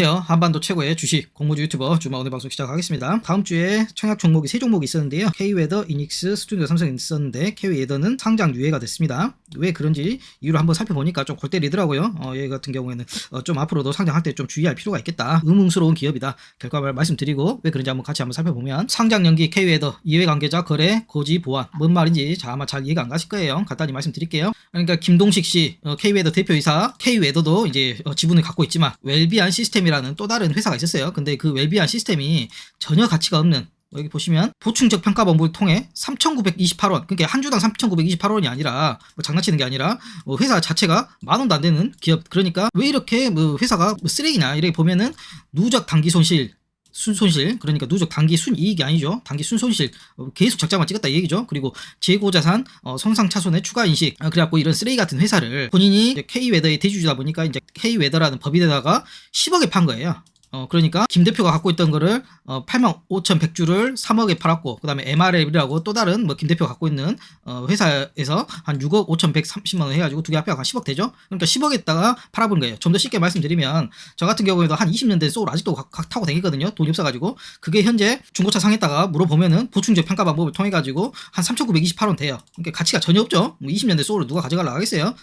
안녕하세요. 한반도 최고의 주식 공모주 유튜버 주마 오늘 방송 시작하겠습니다. 다음 주에 청약 종목이 세 종목이 있었는데요. K웨더, 이닉스, 스튜디오 삼성이 있었는데 K웨더는 상장 유예가 됐습니다. 왜 그런지 이유를 한번 살펴보니까 좀 골 때리더라고요. 어, 얘 같은 경우에는 어, 좀 앞으로도 상장할 때 좀 주의할 필요가 있겠다. 의문스러운 기업이다. 결과를 말씀드리고 왜 그런지 한번 같이 한번 살펴보면 상장 연기 K웨더, 이해 관계자 거래, 고지 보완 뭔 말인지 자, 아마 잘 이해가 안 가실 거예요. 간단히 말씀드릴게요. 그러니까 김동식 씨 어, K웨더 대표이사 K웨더도 이제 어, 지분을 갖고 있지만 웰비안 시스템 이라는 또 다른 회사가 있었어요. 근데 그 웰비안 시스템이 전혀 가치가 없는 여기 보시면 보충적 평가본부를 통해 3,928원 그러니까 한 주당 3,928원이 아니라 뭐 장난치는 게 아니라 뭐 회사 자체가 만 원도 안 되는 기업 그러니까 왜 이렇게 뭐 회사가 뭐 쓰레기냐 이렇게 보면은 누적 단기 손실 순손실. 그러니까 누적 단기 순이익이 아니죠. 단기 순손실. 어, 계속 적자만 찍었다 이 얘기죠. 그리고 재고자산 어, 손상차손의 추가 인식. 어, 그래갖고 이런 쓰레기 같은 회사를 본인이 이제 K웨더의 대주주다 보니까 이제 K웨더라는 법인에다가 10억에 판 거예요 어, 그러니까 김 대표가 갖고 있던 거를 어, 8만 5천 100주를 3억에 팔았고 그 다음에 MRL이라고 또 다른 뭐 김 대표가 갖고 있는 어, 회사에서 한 6억 5천 130만 원 해가지고 두 개 합해서 한 10억 되죠. 그러니까 10억에다가 팔아본 거예요. 좀 더 쉽게 말씀드리면 저 같은 경우에도 한 20년 된 소울 아직도 가- 가- 타고 다니거든요. 돈이 없어가지고 그게 현재 중고차 상했다가 물어보면은 보충적 평가 방법을 통해 가지고 한 3,928원 돼요. 그러니까 가치가 전혀 없죠. 뭐 20년 된 소울을 누가 가져가려 하겠어요.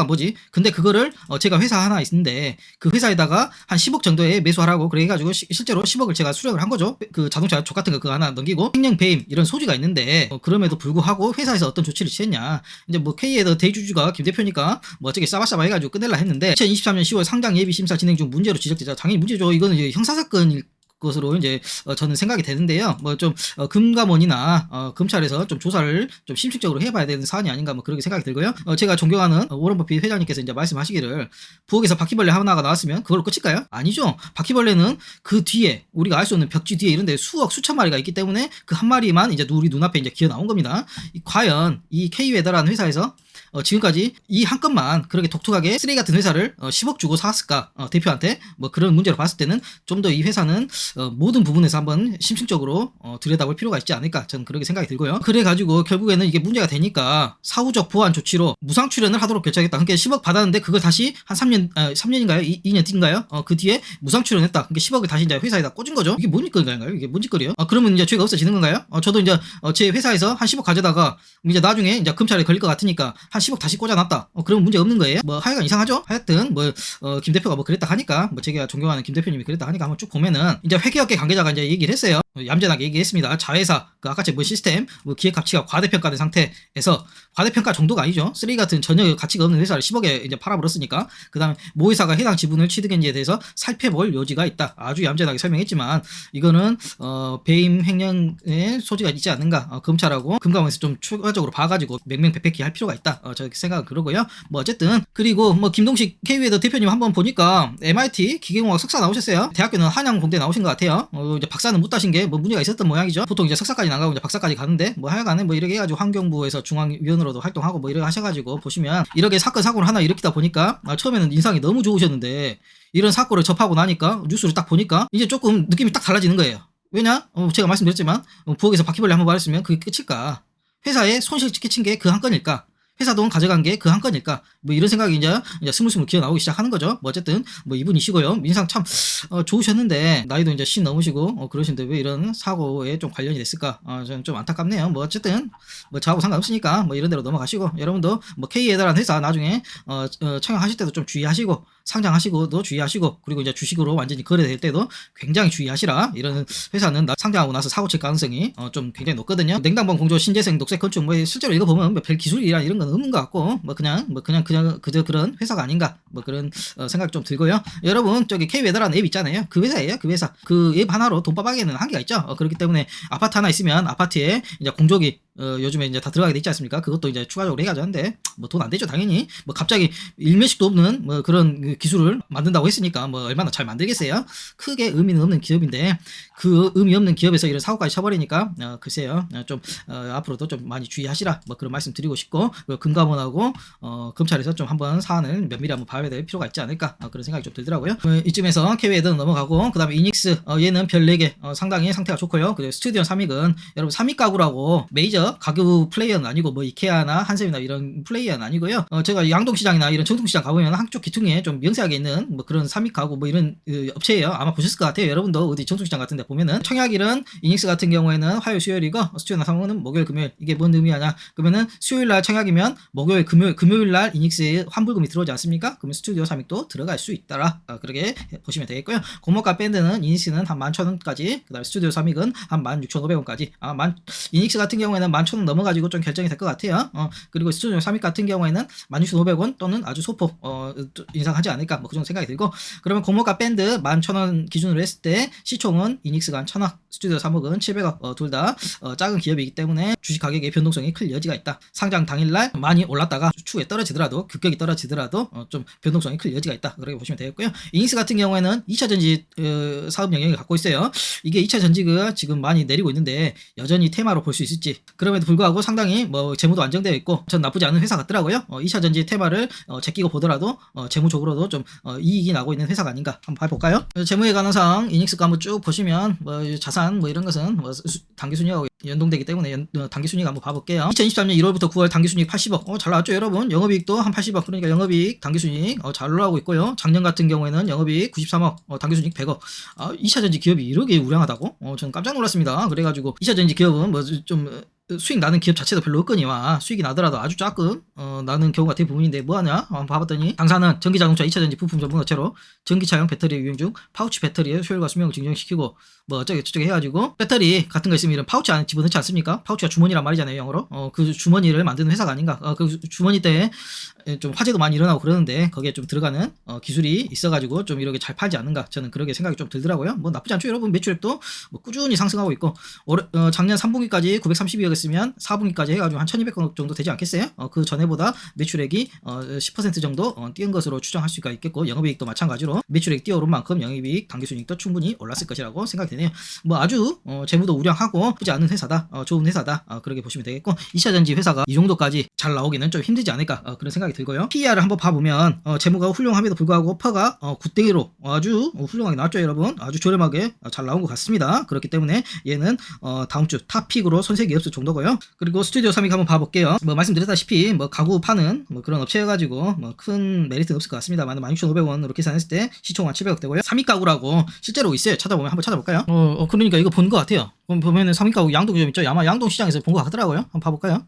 안 보지. 근데 그거를 어, 제가 회사 하나 있는데 그 회사에다가 한 10억 정도에 매수하라고 그래 가지고 실제로 10억을 제가 수령을 한 거죠. 그 자동차 족 같은 거 그거 하나 넘기고 횡령 배임 이런 소지가 있는데 어, 그럼에도 불구하고 회사에서 어떤 조치를 취했냐. 이제 뭐 K에서 대주주가 김 대표니까 뭐 어떻게 싸바싸바 해가지고 끝낼라 했는데 2023년 10월 상장 예비 심사 진행 중 문제로 지적되자 당연히 문제죠. 이거는 이제 형사 사건일 것으로 이제 어, 저는 생각이 되는데요. 뭐좀 어, 금감원이나 어, 검찰에서 좀 조사를 좀 심층적으로 해봐야 되는 사안이 아닌가 뭐 그렇게 생각이 들고요. 어, 제가 존경하는 어, 오런 버핏 회장님께서 이제 말씀하시기를 부엌에서 바퀴벌레 하나가 나왔으면 그걸로 끝일까요? 아니죠. 바퀴벌레는 그 뒤에 우리가 알 수 없는 벽지 뒤에 이런데 수억 수천 마리가 있기 때문에 그 한 마리만 이제 우리 눈앞에 이제 기어 나온 겁니다. 이- 과연 이 K웨더라는 회사에서 어, 지금까지 이 한 건만 그렇게 독특하게 쓰레기 같은 회사를 어, 10억 주고 사왔을까? 어, 대표한테 뭐 그런 문제로 봤을 때는 좀 더 이 회사는 어, 모든 부분에서 한번 심층적으로 어, 들여다볼 필요가 있지 않을까? 저는 그렇게 생각이 들고요. 그래 가지고 결국에는 이게 문제가 되니까 사후적 보완 조치로 무상 출연을 하도록 결정했다. 그러니까 10억 받았는데 그걸 다시 한 3년 아, 3년인가요? 2, 년 뒤인가요? 어, 그 뒤에 무상 출연했다. 그러니까 10억을 다시 이제 회사에다 꽂은 거죠. 이게 뭔 짓거리인가요? 이게 뭔 짓거리요? 어, 그러면 이제 죄가 없어지는 건가요? 어, 저도 이제 어, 제 회사에서 한 10억 가져다가 이제 나중에 이제 검찰에 걸릴 것 같으니까 한 10억 다시 꽂아놨다. 어, 그러면 문제 없는 거예요. 뭐 하여간 이상하죠? 하여튼 뭐 어, 김 대표가 뭐 그랬다 하니까 뭐 제가 존경하는 김 대표님이 그랬다 하니까 한번 쭉 보면은 이제 회계업계 관계자가 이제 얘기를 했어요. 어, 얌전하게 얘기했습니다. 자회사 그 아까 제뭐 시스템 뭐 기획 가치가 과대평가된 상태에서 과대평가 정도가 아니죠. 쓰레기 같은 전혀 가치가 없는 회사를 10억에 이제 팔아버렸으니까 그다음에 모 회사가 해당 지분을 취득했는지에 대해서 살펴볼 여지가 있다. 아주 얌전하게 설명했지만 이거는 어, 배임 횡령의 소지가 있지 않는가 어, 검찰하고 금감원에서 좀 추가적으로 봐가지고 명명백백히 할 필요가 있다. 어, 저 생각은 그러고요. 뭐 어쨌든 그리고 뭐 김동식 K웨더 대표님 한번 보니까 MIT 기계공학 석사 나오셨어요. 대학교는 한양공대 나오신 것 같아요. 어, 이제 박사는 못 따신 게뭐 문제가 있었던 모양이죠. 보통 이제 석사까지 나가고 이제 박사까지 가는데 뭐 하여간에 뭐 이렇게 해가지고 환경부에서 중앙위원으로도 활동하고 뭐 이렇게 하셔가지고 보시면 이렇게 사건 사고를 하나 일으키다 보니까 아, 처음에는 인상이 너무 좋으셨는데 이런 사건을 접하고 나니까 뉴스를 딱 보니까 이제 조금 느낌이 딱 달라지는 거예요. 왜냐? 어, 제가 말씀드렸지만 어, 부엌에서 바퀴벌레 한번 말했으면 그게 끝일까? 회사에 손실 끼친 게 그 한 건일까? 회사 돈 가져간 게 그 한 건일까? 뭐 이런 생각이 이제, 이제 스물스물 기어 나오기 시작하는 거죠. 뭐 어쨌든 뭐 이분이시고요. 인상 참 어, 좋으셨는데 나이도 이제 신 넘으시고 어, 그러신데 왜 이런 사고에 좀 관련이 됐을까? 어, 저는 좀 안타깝네요. 뭐 어쨌든 뭐 저하고 상관없으니까 뭐 이런 대로 넘어가시고 여러분도 뭐 K에다라는 회사 나중에 어, 어, 청약하실 때도 좀 주의하시고 상장하시고 도 주의하시고 그리고 이제 주식으로 완전히 거래될 때도 굉장히 주의하시라. 이런 회사는 나- 상장하고 나서 사고 칠 가능성이 어, 좀 굉장히 높거든요. 냉당방 공조 신재생 녹색 건축 뭐 실제로 이거 보면 뭐 별 기술이나 이런 건 없는 것 같고 뭐 그냥 뭐 그냥 그냥 그저 그런 회사가 아닌가 뭐 그런 어, 생각 좀 들고요. 여러분 저기 K웨더라는 앱 있잖아요. 그 회사예요. 그 회사. 그 앱 하나로 돈바박에는 한계가 있죠. 어, 그렇기 때문에 아파트 하나 있으면 아파트에 이제 공조기 어, 요즘에 이제 다 들어가게 돼 있지 않습니까? 그것도 이제 추가적으로 해가지고 하는데 뭐 돈 안 되죠 당연히 뭐 갑자기 일면식도 없는 뭐 그런 그 기술을 만든다고 했으니까 뭐 얼마나 잘 만들겠어요? 크게 의미는 없는 기업인데 그 의미 없는 기업에서 이런 사고까지 쳐버리니까 어, 글쎄요 어, 좀 어, 앞으로도 좀 많이 주의하시라 뭐 그런 말씀 드리고 싶고 금감원하고 어, 검찰에서 좀 한번 사안을 면밀히 한번 봐야 될 필요가 있지 않을까 어, 그런 생각이 좀 들더라고요. 어, 이쯤에서 KW에도 넘어가고 그다음에 이닉스 어, 얘는 별 4개 어, 상당히 상태가 좋고요. 그리고 스튜디오 3익은 여러분 3익 가구라고 메이저 메이저 가구 플레이어는 아니고 뭐 이케아나 한샘이나 이런 플레이어는 아니고요. 어, 제가 양동시장이나 이런 정통시장 가보면 한쪽 기퉁에 좀 명세하게 있는 뭐 그런 삼익 가구 뭐 이런 어, 업체예요. 아마 보셨을 것 같아요. 여러분도 어디 정통시장 같은데 보면은 청약일은 이닉스 같은 경우에는 화요일 수요일이고 스튜디오나 상호는 목요일 금요일 이게 뭔 의미하냐? 그러면은 수요일 날 청약이면 목요일 금요일 금요일 날 이닉스에 환불금이 들어오지 않습니까? 그러면 스튜디오 삼익도 들어갈 수 있다라 어, 그렇게 보시면 되겠고요. 고모가 밴드는 이닉스는 한 11,000원까지 그다음에 스튜디오 삼익은 한 16,500원까지 아, 만, 이닉스 같은 경우에는 11,000원 넘어가지고 좀 결정이 될 것 같아요. 어, 그리고 스튜디오 삼익 같은 경우에는 16,500원 또는 아주 소폭 어, 또 인상하지 않을까 뭐 그 정도 생각이 들고 그러면 고모가 밴드 11,000원 기준으로 했을 때 시총은 이닉스가 한 1,000억 스튜디오 3억은 700억 어, 둘다 어, 작은 기업이기 때문에 주식 가격의 변동성이 클 여지가 있다. 상장 당일날 많이 올랐다가 추후에 떨어지더라도 급격히 떨어지더라도 어, 좀 변동성이 클 여지가 있다. 그렇게 보시면 되겠고요. 이닉스 같은 경우에는 2차 전지 어, 사업 영역을 갖고 있어요. 이게 2차 전지가 지금 많이 내리고 있는데 여전히 테마로 볼 수 있을지 그럼에도 불구하고 상당히 뭐 재무도 안정되어 있고 전 나쁘지 않은 회사 같더라고요. 어, 2차 전지 테마를 어, 제끼고 보더라도 어, 재무적으로도 좀 어, 이익이 나고 있는 회사가 아닌가 한번 봐볼까요? 어, 재무에 관한 사항 이닉스가 한번 쭉 보시면 뭐 자산 뭐 이런 것은 뭐 수- 단기 순이하고 연동되기 때문에 연- 어, 단기 순이익 한번 봐볼게요. 2023년 1월부터 9월 단기 순이익 80억. 어, 잘 나왔죠, 여러분? 영업이익도 한 80억. 그러니까 영업이익 단기 순이익 어, 잘 올라가고 있고요. 작년 같은 경우에는 영업이익 93억, 어, 단기 순이익 100억. 아, 2차 전지 기업이 이렇게 우량하다고? 어, 저는 깜짝 놀랐습니다. 그래가지고 2차 전지 기업은 뭐 좀 수익 나는 기업 자체도 별로 없거니와 수익이 나더라도 아주 조금 어, 나는 경우가 대부분인데 뭐하냐? 한번 봐봤더니 당사는 전기자동차 2차전지 부품 전문 업체로 전기차용 배터리 유용 중 파우치 배터리의 효율과 수명을 증정시키고 뭐 어쩌게 저쩌게 해가지고 배터리 같은 거 있으면 이런 파우치 안에 집어넣지 않습니까? 파우치가 주머니란 말이잖아요 영어로. 어, 그 주머니를 만드는 회사가 아닌가. 어, 그 주머니 때좀 화재도 많이 일어나고 그러는데 거기에 좀 들어가는 어, 기술이 있어가지고 좀 이렇게 잘 팔지 않는가 저는 그렇게 생각이 좀 들더라고요. 뭐 나쁘지 않죠 여러분. 매출액도 뭐 꾸준히 상승하고 있고 올해, 어, 작년 3분기까지 932억이 었으면 4분기까지 해가지고 한 1200억 정도 되지 않겠어요? 어, 그 전에보다 매출액이 어, 10% 정도 어, 뛰은 것으로 추정할 수가 있겠고 영업이익도 마찬가지로 매출액 뛰어오른 만큼 영업이익 당기순이익도 충분히 올랐을 것이라고 생각이 되네요. 뭐 아주 어, 재무도 우량하고 나쁘지 않은 회사다, 어, 좋은 회사다 어, 그렇게 보시면 되겠고 2차전지 회사가 이 정도까지 잘 나오기는 좀 힘들지 않을까 어, 그런 생각이 들고요. PER을 한번 봐보면 어, 재무가 훌륭함에도 불구하고 퍼가 어, 9대1로 아주 어, 훌륭하게 나왔죠 여러분 아주 저렴하게 어, 잘 나온 것 같습니다. 그렇기 때문에 얘는 어, 다음 주 탑픽으로 손색이 없을 정도 고요. 그리고 스튜디오 3위 한번 봐볼게요. 뭐 말씀드렸다시피 뭐 가구 파는 뭐 그런 업체여가지고 뭐 큰 메리트는 없을 것 같습니다. 16,500원으로 계산했을 때 시총 한 700억 되고요. 3위 가구라고 실제로 있어요. 찾아보면 한번 찾아볼까요? 어, 어, 그러니까 이거 본 것 같아요. 보면은 3위 가구 양동 좀 있죠. 아마 양동 시장에서 본 것 같더라고요. 한번 봐볼까요?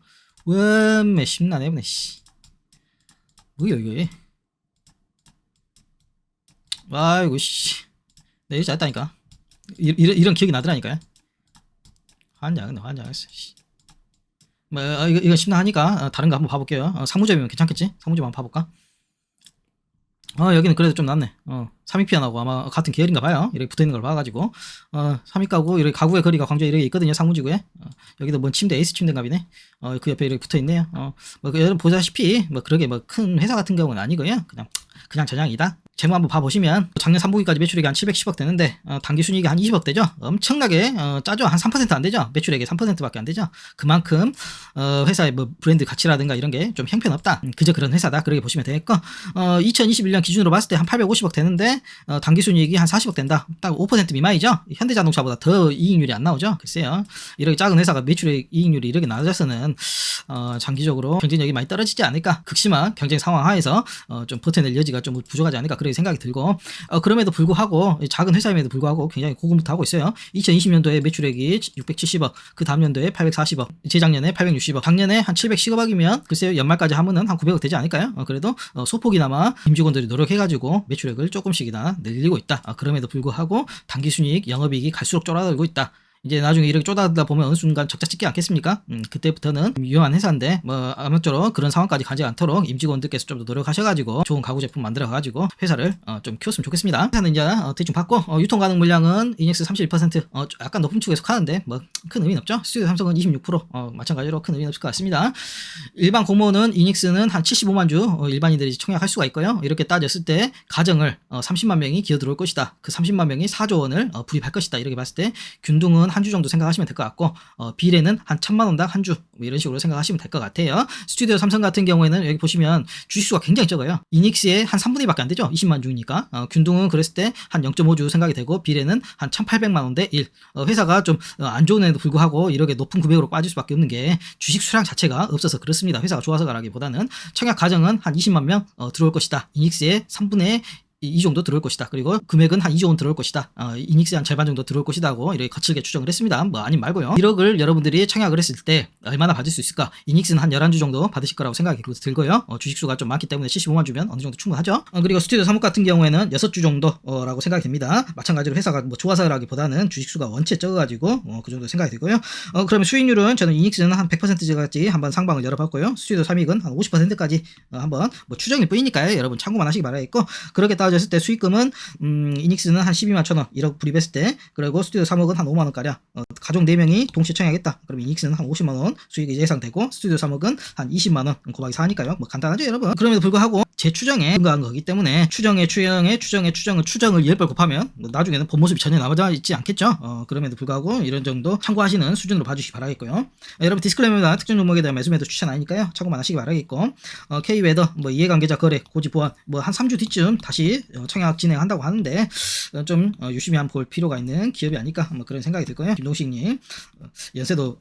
음메 심나네 보네 씨. 뭐야 이게? 아이고 씨. 내 여자 했다니까. 이- 이런 이런 기억이 나더라니까요. 환장했네 환장했어. 씨. 뭐 어, 이거 이거 심나하니까 어, 다른 거 한번 봐볼게요. 어, 상무점이면 괜찮겠지? 상무점 한번 봐볼까? 어 여기는 그래도 좀 낫네. 어 3위 피아노고 아마 같은 계열인가 봐요. 이렇게 붙어 있는 걸 봐가지고 어 3위 가구 이렇게 가구의 거리가 광주에 이렇게 있거든요. 상무지구에 어, 여기도 뭔 침대 에이스 침대인가비네. 어 그 옆에 이렇게 붙어 있네요. 어 뭐 여러분 보다시피 뭐 그러게 뭐 큰 회사 같은 경우는 아니고요. 그냥 그냥 저장이다. 재무 한번 봐보시면 작년 3분기까지 매출액이 한 710억 되는데 어, 단기 순이익이 한 20억 되죠. 엄청나게 어, 짜죠. 한 3%안 되죠. 매출액의 3%밖에 안 되죠. 그만큼 어, 회사의 뭐 브랜드 가치라든가 이런 게 좀 형편없다. 음, 그저 그런 회사다. 그렇게 보시면 되겠고 어, 2021년 기준으로 봤을 때 한 850억 되는데 어, 단기 순이익이 한 40억 된다. 딱 5% 미만이죠. 현대자동차보다 더 이익률이 안 나오죠. 글쎄요. 이렇게 작은 회사가 매출액 이익률이 이렇게 낮아서는 어, 장기적으로 경쟁력이 많이 떨어지지 않을까. 극심한 경쟁 상황 하에서 어, 좀 버텨낼 여지가 좀 부족하지 않을까 그렇게 생각이 들고 어, 그럼에도 불구하고 이 작은 회사임에도 불구하고 굉장히 고군부터 하고 있어요. 2020년도에 매출액이 670억, 그 다음 년도에 840억, 재작년에 860억, 작년에 한 710억이면 글쎄요 연말까지 하면은 한 900억 되지 않을까요? 어, 그래도 어, 소폭이나마 임직원들이 노력해가지고 매출액을 조금씩이나 늘리고 있다. 아, 그럼에도 불구하고 단기순이익, 영업이익이 갈수록 쫄아들고 있다. 이제 나중에 이렇게 쪼다다 보면 어느 순간 적자 찍지 않겠습니까? 음, 그때부터는 위험한 회사인데 뭐 아무쪼록 그런 상황까지 가지 않도록 임직원들께서 좀 더 노력하셔가지고 좋은 가구 제품 만들어가지고 회사를 어, 좀 키웠으면 좋겠습니다. 회사는 이제 어, 대충 받고 어, 유통 가능 물량은 이닉스 31% 어, 좀 약간 높은 축에 속하는데 뭐 큰 의미는 없죠. 스튜디오 삼성은 26% 어, 마찬가지로 큰 의미는 없을 것 같습니다. 일반 공모는 이닉스는 한 75만 주 어, 일반인들이 청약할 수가 있고요. 이렇게 따졌을 때 가정을 어, 30만 명이 기어 들어올 것이다. 그 30만 명이 4조 원을 어, 불입할 것이다. 이렇게 봤을 때 균등은 한 주 정도 생각하시면 될 것 같고 어, 비례는 한 천만 원당 한 주 뭐 이런 식으로 생각하시면 될 것 같아요. 스튜디오 삼성 같은 경우에는 여기 보시면 주식수가 굉장히 적어요. 이닉스의 한 3분의 1밖에 안 되죠. 20만 주니까. 어, 균등은 그랬을 때 한 0.5주 생각이 되고 비례는 한 1,800만 원대 1. 어, 회사가 좀 안 좋은 에도 불구하고 이렇게 높은 금액으로 빠질 수밖에 없는 게 주식 수량 자체가 없어서 그렇습니다. 회사가 좋아서라기보다는 청약 가정은 한 20만 명 어, 들어올 것이다. 이닉스의 3분의 이, 이 정도 들어올 것이다. 그리고 금액은 한 2조 원 들어올 것이다. 어, 이닉스의 한 절반 정도 들어올 것이다고 이렇게 거칠게 추정을 했습니다. 뭐 아님 말고요. 1억을 여러분들이 청약을 했을 때 얼마나 받을 수 있을까? 이닉스는 한 11주 정도 받으실 거라고 생각이 들고요. 어, 주식수가 좀 많기 때문에 75만 주면 어느 정도 충분하죠. 어, 그리고 스튜디오 사목 같은 경우에는 6주 정도라고 생각이 됩니다. 마찬가지로 회사가 뭐 좋아서라기보다는 주식수가 원체 적어가지고 어, 그 정도 생각이 들고요. 어, 그러면 수익률은 저는 이닉스는 한 100%까지 한번 상방을 열어봤고요. 스튜디오 3익은 한 50%까지 어, 한번 뭐 추정일 뿐이니까요. 여러분 참고만 하시기 바라겠고 그렇게 따 졌을 때 수익금은 음, 이닉스는 한 12만 천 원 1억 불입했을 때 그리고 스튜디오 3억은 한 5만 원 가량 어, 가족 4명이 동시에 청약했다. 그럼 이닉스는 한 50만 원 수익이 예상되고 스튜디오 3억은 한 20만 원 곱하기 4니까요. 뭐 간단하죠 여러분. 그럼에도 불구하고 제 추정에 근거한 거기 때문에 추정에 추정에 추정에 추정을 추정을 10배 곱하면 뭐 나중에는 본 모습이 전혀 남아 있지 않겠죠. 어, 그럼에도 불구하고 이런 정도 참고하시는 수준으로 봐주시기 바라겠고요. 어, 여러분 디스클레이머나 특정 종목에 대한 매수 매도 추천 아니니까요. 참고만 하시기 바라겠고 어, K웨더 뭐 이해관계자 거래 고지 보완 뭐 한 3주 뒤쯤 다시 어, 청약 진행한다고 하는데 어, 좀 어, 유심히 한번 볼 필요가 있는 기업이 아닐까 뭐 그런 생각이 들고요. 김동식님 어, 연세도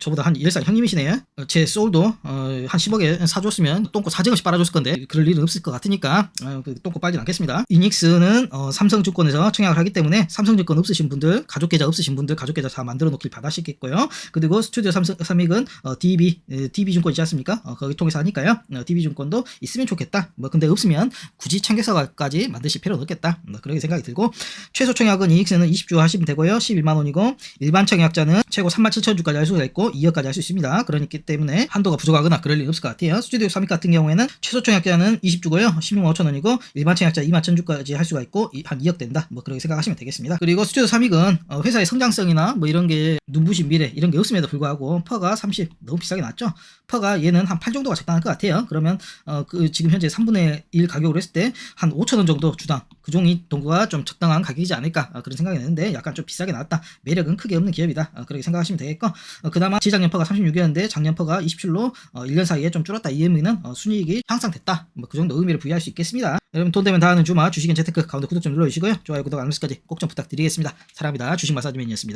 저보다 한 1살 형님이시네요. 어, 제 소울도 어, 한 10억에 사줬으면 똥꼬 사정없이 빨아줬을 건데 그럴 일은 없을 것 같으니까 어, 그 똥꼬 빨진 않겠습니다. 이닉스는 어, 삼성증권에서 청약을 하기 때문에 삼성증권 없으신 분들 가족 계좌 없으신 분들 가족 계좌 다 만들어 놓길 바라시겠고요. 그리고 스튜디오 삼익은 어, DB 에, DB 증권 있지 않습니까? 어, 거기 통해서 하니까요. 어, DB 증권도 있으면 좋겠다. 뭐 근데 없으면 굳이 청약서까지 만드실 필요는 없겠다. 뭐 그렇게 생각이 들고 최소 청약은 이익스는 20주 하시면 되고요. 11만 원이고 일반 청약자는 최고 3만 7천 주까지 할 수가 있고 2억까지 할 수 있습니다. 그러니까 때문에 한도가 부족하거나 그럴 일 없을 것 같아요. 스튜디오 3익 같은 경우에는 최소 청약자는 20주고요. 16만 5천 원이고 일반 청약자 2만 1천 주까지 할 수가 있고 이- 한 2억 된다. 뭐 그렇게 생각하시면 되겠습니다. 그리고 스튜디오 3익은 어, 회사의 성장성이나 뭐 이런 게 눈부신 미래 이런 게 없음에도 불구하고 퍼가 30 너무 비싸게 났죠. 퍼가 얘는 한 8 정도가 적당할 것 같아요. 그러면 어, 그 지금 현재 3분의 1 가격으로 했을 때 한 5천 원 정도 주당 그 종이 동구가 좀 적당한 가격이지 않을까 어, 그런 생각이 드는데 약간 좀 비싸게 나왔다. 매력은 크게 없는 기업이다. 어, 그렇게 생각하시면 되겠고 어, 그나마 지작년 퍼가 36이었는데 작년 퍼가 27로 어, 1년 사이에 좀 줄었다. 이 의미는 어, 순이익이 향상됐다. 뭐 그 정도 의미를 부여할 수 있겠습니다. 여러분 돈 되면 다 하는 주마 주식은 재테크 가운데 구독 좀 눌러주시고요. 좋아요 구독 알람까지 꼭 좀 부탁드리겠습니다. 사랑합니다. 주식 마사지맨이었습니다.